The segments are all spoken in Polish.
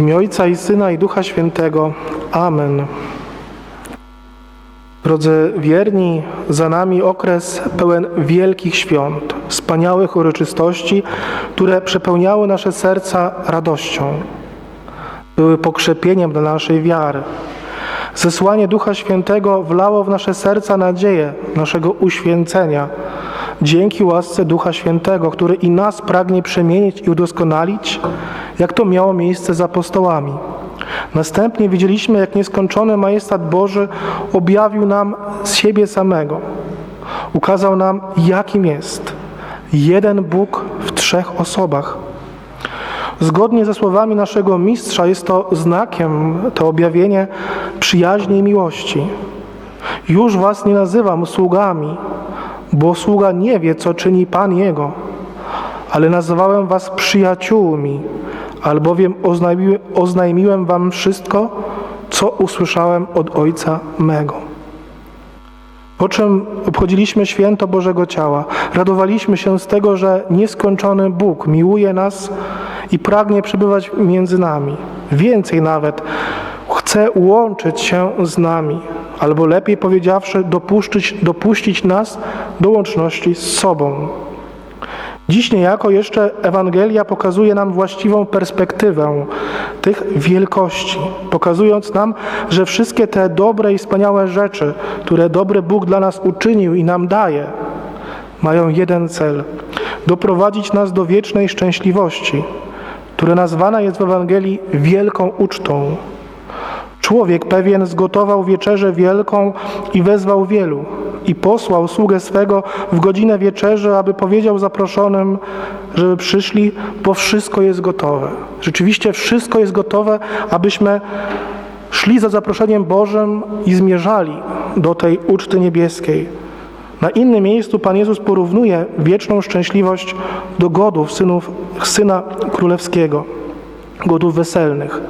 Imię Ojca i Syna i Ducha Świętego. Amen. Drodzy wierni, za nami okres pełen wielkich świąt, wspaniałych uroczystości, które przepełniały nasze serca radością. Były pokrzepieniem dla naszej wiary. Zesłanie Ducha Świętego wlało w nasze serca nadzieję naszego uświęcenia. Dzięki łasce Ducha Świętego, który i nas pragnie przemienić i udoskonalić, jak to miało miejsce z apostołami. Następnie widzieliśmy, jak nieskończony majestat Boży objawił nam siebie samego. Ukazał nam, jakim jest jeden Bóg w trzech osobach. Zgodnie ze słowami naszego mistrza jest to znakiem, to objawienie przyjaźni i miłości. Już was nie nazywam sługami, bo sługa nie wie, co czyni Pan Jego, ale nazywałem was przyjaciółmi, albowiem oznajmiłem, oznajmiłem wam wszystko, co usłyszałem od Ojca mego. Po czym obchodziliśmy święto Bożego Ciała, radowaliśmy się z tego, że nieskończony Bóg miłuje nas i pragnie przebywać między nami. Więcej nawet, chce łączyć się z nami, albo lepiej powiedziawszy, dopuścić, dopuścić nas do łączności z sobą. Dziś niejako jeszcze Ewangelia pokazuje nam właściwą perspektywę tych wielkości, pokazując nam, że wszystkie te dobre i wspaniałe rzeczy, które dobry Bóg dla nas uczynił i nam daje, mają jeden cel doprowadzić nas do wiecznej szczęśliwości, która nazwana jest w Ewangelii wielką ucztą. Człowiek pewien zgotował wieczerzę wielką i wezwał wielu i posłał sługę swego w godzinę wieczerzy, aby powiedział zaproszonym, żeby przyszli, bo wszystko jest gotowe. Rzeczywiście wszystko jest gotowe, abyśmy szli za zaproszeniem Bożym i zmierzali do tej uczty niebieskiej. Na innym miejscu Pan Jezus porównuje wieczną szczęśliwość do godów synów, Syna Królewskiego, godów weselnych.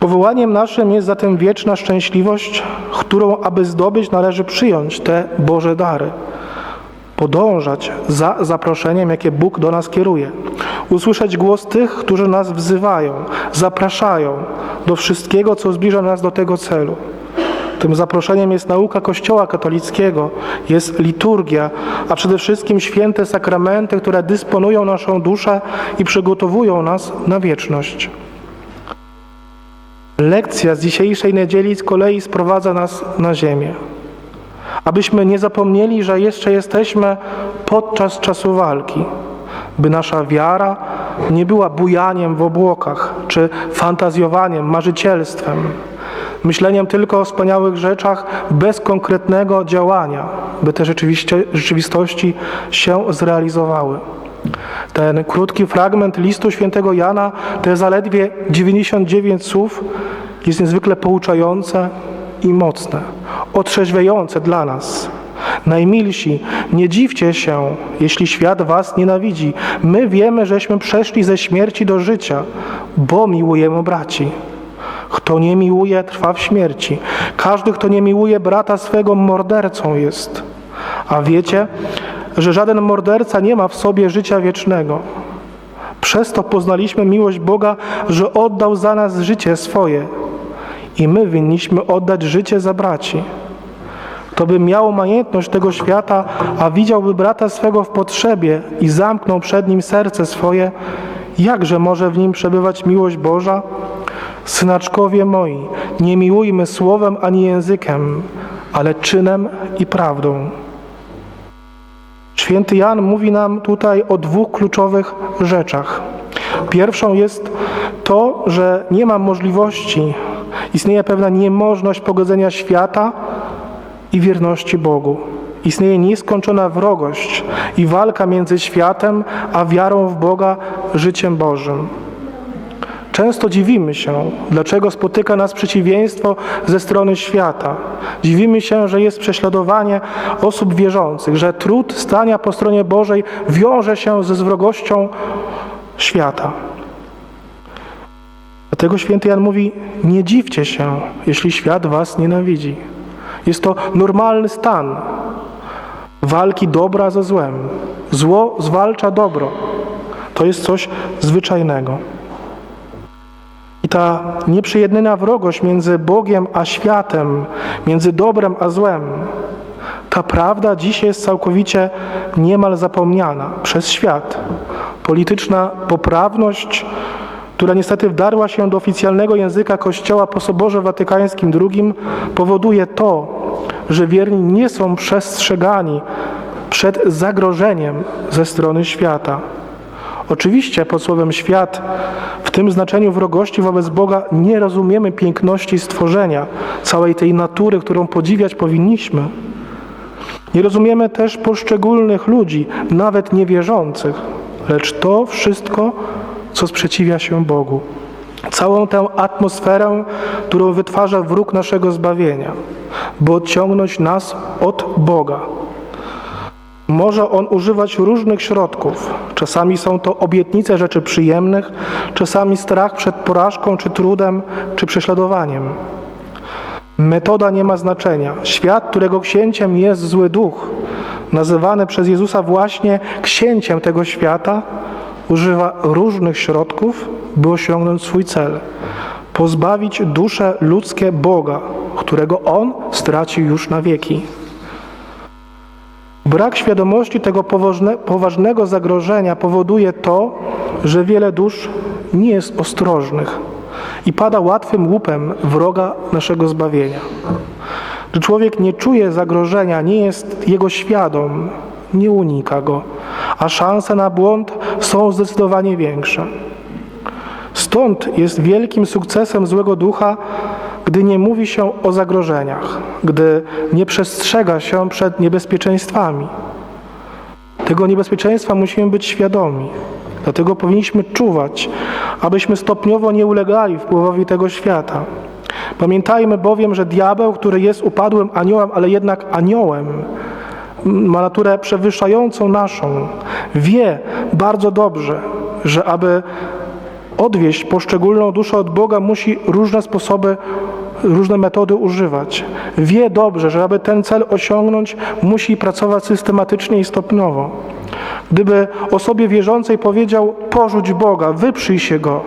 Powołaniem naszym jest zatem wieczna szczęśliwość, którą, aby zdobyć, należy przyjąć te Boże dary, podążać za zaproszeniem, jakie Bóg do nas kieruje, usłyszeć głos tych, którzy nas wzywają, zapraszają do wszystkiego, co zbliża nas do tego celu. Tym zaproszeniem jest nauka Kościoła katolickiego, jest liturgia, a przede wszystkim święte sakramenty, które dysponują naszą duszę i przygotowują nas na wieczność. Lekcja z dzisiejszej niedzieli z kolei sprowadza nas na ziemię. Abyśmy nie zapomnieli, że jeszcze jesteśmy podczas czasu walki, by nasza wiara nie była bujaniem w obłokach czy fantazjowaniem, marzycielstwem, myśleniem tylko o wspaniałych rzeczach bez konkretnego działania, by te rzeczywistości się zrealizowały. Ten krótki fragment listu świętego Jana, te zaledwie 99 słów, jest niezwykle pouczające i mocne, otrzeźwiające dla nas. Najmilsi, nie dziwcie się, jeśli świat was nienawidzi. My wiemy, żeśmy przeszli ze śmierci do życia, bo miłujemy braci. Kto nie miłuje, trwa w śmierci. Każdy, kto nie miłuje brata swego, mordercą jest. A wiecie, że żaden morderca nie ma w sobie życia wiecznego. Przez to poznaliśmy miłość Boga, że oddał za nas życie swoje i my winniśmy oddać życie za braci. Kto by miał majątność tego świata, a widziałby brata swego w potrzebie i zamknął przed nim serce swoje, jakże może w nim przebywać miłość Boża? Synaczkowie moi, nie miłujmy słowem ani językiem, ale czynem i prawdą. Święty Jan mówi nam tutaj o dwóch kluczowych rzeczach. Pierwszą jest to, że nie ma możliwości, istnieje pewna niemożność pogodzenia świata i wierności Bogu. Istnieje nieskończona wrogość i walka między światem a wiarą w Boga, życiem Bożym. Często dziwimy się, dlaczego spotyka nas przeciwieństwo ze strony świata. Dziwimy się, że jest prześladowanie osób wierzących, że trud stania po stronie Bożej wiąże się ze wrogością świata. Dlatego święty Jan mówi: Nie dziwcie się, jeśli świat was nienawidzi. Jest to normalny stan walki dobra ze złem. Zło zwalcza dobro. To jest coś zwyczajnego. ta nieprzyjednana wrogość między Bogiem a światem, między dobrem a złem, ta prawda dzisiaj jest całkowicie niemal zapomniana przez świat. Polityczna poprawność, która niestety wdarła się do oficjalnego języka Kościoła po Soborze Watykańskim II, powoduje to, że wierni nie są przestrzegani przed zagrożeniem ze strony świata. Oczywiście pod słowem świat w tym znaczeniu wrogości wobec Boga nie rozumiemy piękności stworzenia, całej tej natury, którą podziwiać powinniśmy. Nie rozumiemy też poszczególnych ludzi, nawet niewierzących, lecz to wszystko, co sprzeciwia się Bogu. Całą tę atmosferę, którą wytwarza wróg naszego zbawienia, by odciągnąć nas od Boga. Może on używać różnych środków. Czasami są to obietnice rzeczy przyjemnych, czasami strach przed porażką, czy trudem, czy prześladowaniem. Metoda nie ma znaczenia. Świat, którego księciem jest zły duch, nazywany przez Jezusa właśnie księciem tego świata, używa różnych środków, by osiągnąć swój cel. Pozbawić dusze ludzkie Boga, którego On stracił już na wieki. Brak świadomości tego poważne, poważnego zagrożenia powoduje to, że wiele dusz nie jest ostrożnych i pada łatwym łupem wroga naszego zbawienia. Gdy człowiek nie czuje zagrożenia, nie jest jego świadom, nie unika go, a szanse na błąd są zdecydowanie większe. Stąd jest wielkim sukcesem złego ducha, gdy nie mówi się o zagrożeniach, gdy nie przestrzega się przed niebezpieczeństwami. Tego niebezpieczeństwa musimy być świadomi. Dlatego powinniśmy czuwać, abyśmy stopniowo nie ulegali wpływowi tego świata. Pamiętajmy bowiem, że diabeł, który jest upadłym aniołem, ale jednak aniołem, ma naturę przewyższającą naszą, wie bardzo dobrze, że aby odwieść poszczególną duszę od Boga, musi różne sposoby, różne metody używać. Wie dobrze, że aby ten cel osiągnąć, musi pracować systematycznie i stopniowo. Gdyby osobie wierzącej powiedział: porzuć Boga, wyprzyj się Go,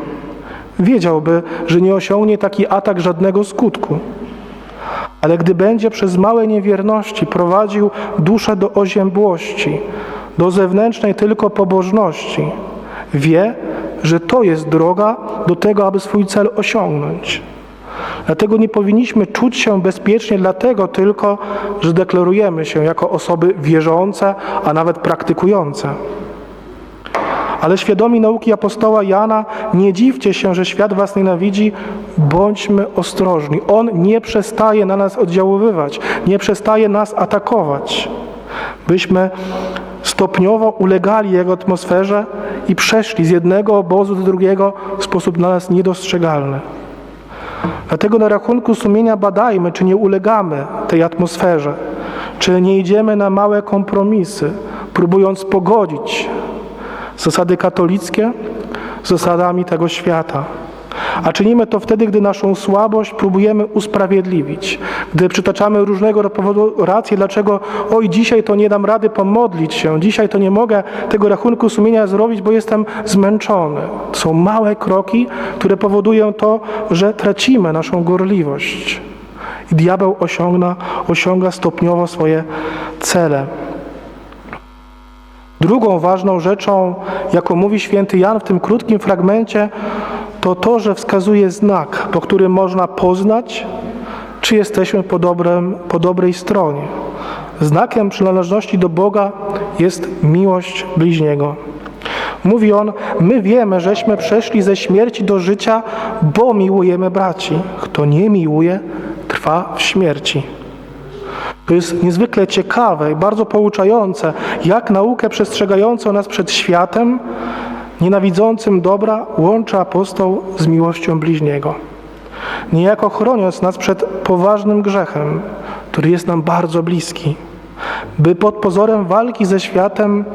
wiedziałby, że nie osiągnie taki atak żadnego skutku. Ale gdy będzie przez małe niewierności prowadził duszę do oziębłości, do zewnętrznej tylko pobożności, wie, że to jest droga do tego, aby swój cel osiągnąć. Dlatego nie powinniśmy czuć się bezpiecznie, dlatego tylko, że deklarujemy się jako osoby wierzące, a nawet praktykujące. Ale świadomi nauki apostoła Jana, nie dziwcie się, że świat was nienawidzi, bądźmy ostrożni. On nie przestaje na nas oddziaływać, nie przestaje nas atakować. Byśmy stopniowo ulegali jego atmosferze i przeszli z jednego obozu do drugiego w sposób dla nas niedostrzegalny. Dlatego na rachunku sumienia badajmy, czy nie ulegamy tej atmosferze, czy nie idziemy na małe kompromisy, próbując pogodzić zasady katolickie z zasadami tego świata. A czynimy to wtedy, gdy naszą słabość próbujemy usprawiedliwić, gdy przytaczamy różnego powodu racje, dlaczego oj, dzisiaj to nie dam rady pomodlić się, dzisiaj to nie mogę tego rachunku sumienia zrobić, bo jestem zmęczony. To są małe kroki, które powodują to, że tracimy naszą gorliwość. I diabeł osiąga, osiąga stopniowo swoje cele. Drugą ważną rzeczą, jaką mówi święty Jan w tym krótkim fragmencie, to to, że wskazuje znak, po którym można poznać, czy jesteśmy po, dobrem, po dobrej stronie. Znakiem przynależności do Boga jest miłość bliźniego. Mówi on, my wiemy, żeśmy przeszli ze śmierci do życia, bo miłujemy braci. Kto nie miłuje, trwa w śmierci. To jest niezwykle ciekawe i bardzo pouczające, jak naukę przestrzegającą nas przed światem, nienawidzącym dobra, łączy apostoł z miłością bliźniego. Niejako chroniąc nas przed poważnym grzechem, który jest nam bardzo bliski, by pod pozorem walki ze światem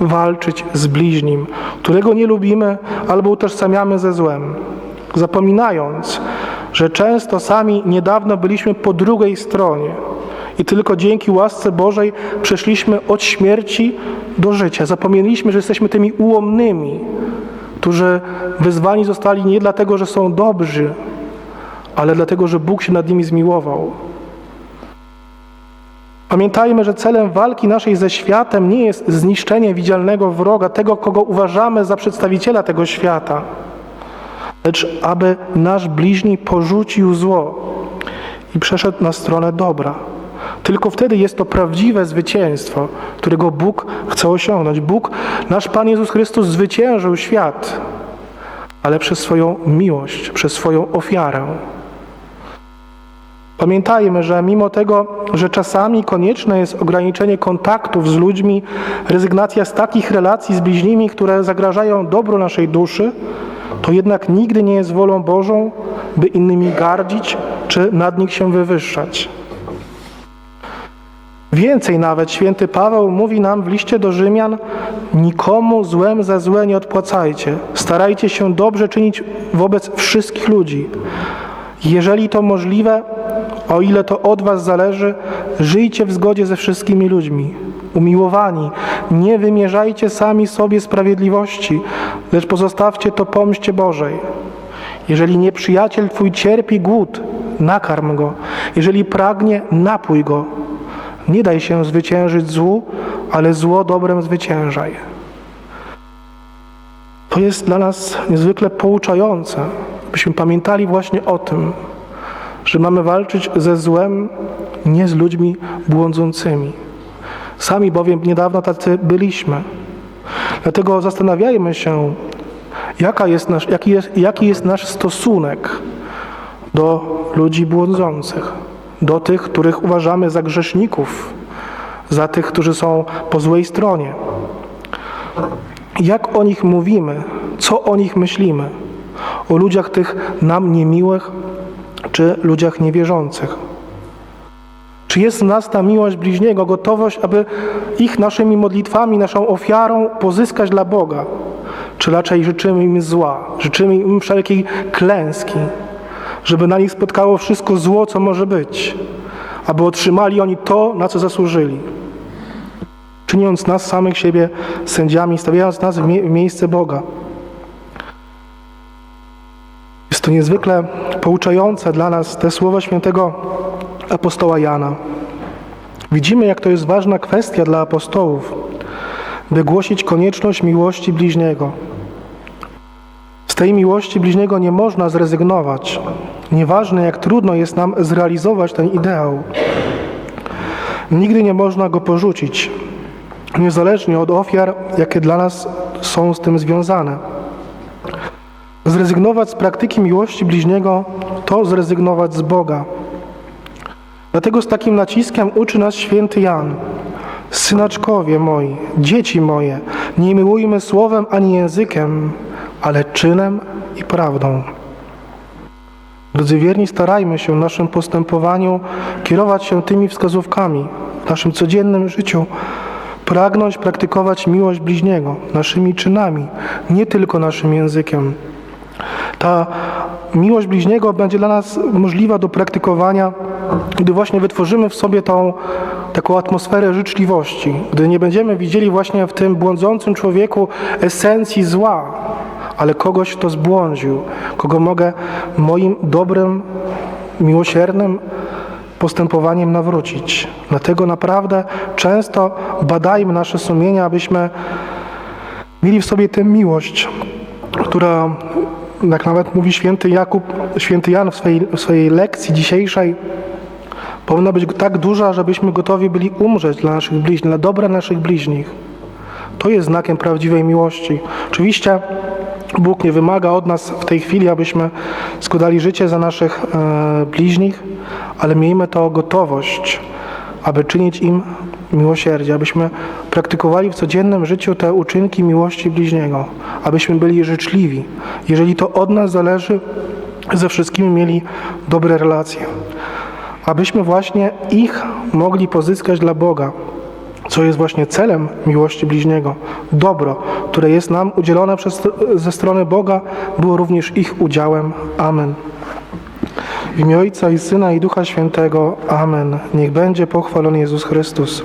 walczyć z bliźnim, którego nie lubimy albo utożsamiamy ze złem, zapominając, że często sami niedawno byliśmy po drugiej stronie i tylko dzięki łasce Bożej przeszliśmy od śmierci do życia. Zapomnieliśmy, że jesteśmy tymi ułomnymi, którzy wyzwani zostali nie dlatego, że są dobrzy, ale dlatego, że Bóg się nad nimi zmiłował. Pamiętajmy, że celem walki naszej ze światem nie jest zniszczenie widzialnego wroga, tego, kogo uważamy za przedstawiciela tego świata, lecz aby nasz bliźni porzucił zło i przeszedł na stronę dobra. Tylko wtedy jest to prawdziwe zwycięstwo, którego Bóg chce osiągnąć. Bóg, nasz Pan Jezus Chrystus, zwyciężył świat, ale przez swoją miłość, przez swoją ofiarę. Pamiętajmy, że mimo tego, że czasami konieczne jest ograniczenie kontaktów z ludźmi, rezygnacja z takich relacji z bliźnimi, które zagrażają dobru naszej duszy, to jednak nigdy nie jest wolą Bożą, by innymi gardzić czy nad nich się wywyższać. Więcej nawet święty Paweł mówi nam w liście do Rzymian: Nikomu złem za złe nie odpłacajcie. Starajcie się dobrze czynić wobec wszystkich ludzi. Jeżeli to możliwe, o ile to od Was zależy, żyjcie w zgodzie ze wszystkimi ludźmi. Umiłowani, nie wymierzajcie sami sobie sprawiedliwości, lecz pozostawcie to pomście Bożej. Jeżeli nieprzyjaciel Twój cierpi głód, nakarm go. Jeżeli pragnie, napój go. Nie daj się zwyciężyć złu, ale zło dobrem zwyciężaj. To jest dla nas niezwykle pouczające, byśmy pamiętali właśnie o tym, że mamy walczyć ze złem, nie z ludźmi błądzącymi. Sami bowiem niedawno tacy byliśmy. Dlatego zastanawiajmy się, jaka jest nasz, jaki, jest, jaki jest nasz stosunek do ludzi błądzących, do tych, których uważamy za grzeszników, za tych, którzy są po złej stronie. Jak o nich mówimy, co o nich myślimy, o ludziach tych nam niemiłych, czy ludziach niewierzących. Czy jest w nas ta miłość bliźniego, gotowość, aby ich naszymi modlitwami, naszą ofiarą pozyskać dla Boga? Czy raczej życzymy im zła, życzymy im wszelkiej klęski, żeby na nich spotkało wszystko zło, co może być, aby otrzymali oni to, na co zasłużyli? Czyniąc nas samych siebie sędziami, stawiając nas w, mie- w miejsce Boga. Jest to niezwykle pouczające dla nas te słowa świętego apostoła Jana. Widzimy, jak to jest ważna kwestia dla apostołów, by głosić konieczność miłości bliźniego. Z tej miłości bliźniego nie można zrezygnować. Nieważne, jak trudno jest nam zrealizować ten ideał. Nigdy nie można go porzucić, niezależnie od ofiar, jakie dla nas są z tym związane. Zrezygnować z praktyki miłości bliźniego to zrezygnować z Boga. Dlatego z takim naciskiem uczy nas święty Jan. Synaczkowie moi, dzieci moje, nie miłujmy słowem ani językiem, ale czynem i prawdą. Drodzy wierni, starajmy się w naszym postępowaniu kierować się tymi wskazówkami w naszym codziennym życiu, pragnąć praktykować miłość bliźniego naszymi czynami, nie tylko naszym językiem. Ta miłość bliźniego będzie dla nas możliwa do praktykowania, gdy właśnie wytworzymy w sobie tą taką atmosferę życzliwości, gdy nie będziemy widzieli właśnie w tym błądzącym człowieku esencji zła, ale kogoś, kto zbłądził, kogo mogę moim dobrym, miłosiernym postępowaniem nawrócić. Dlatego naprawdę często badajmy nasze sumienia, abyśmy mieli w sobie tę miłość, która, jak nawet mówi święty Jakub, święty Jan w swojej, w swojej lekcji dzisiejszej, powinna być tak duża, żebyśmy gotowi byli umrzeć dla naszych bliźnich, dla dobra naszych bliźnich. To jest znakiem prawdziwej miłości. Oczywiście Bóg nie wymaga od nas w tej chwili, abyśmy składali życie za naszych e, bliźnich, ale miejmy to gotowość, aby czynić im miłosierdzie, abyśmy praktykowali w codziennym życiu te uczynki miłości bliźniego, abyśmy byli życzliwi. Jeżeli to od nas zależy, ze wszystkimi mieli dobre relacje, abyśmy właśnie ich mogli pozyskać dla Boga, co jest właśnie celem miłości bliźniego. Dobro, które jest nam udzielone przez, ze strony Boga, było również ich udziałem. Amen. W imię Ojca i Syna i Ducha Świętego. Amen. Niech będzie pochwalony Jezus Chrystus.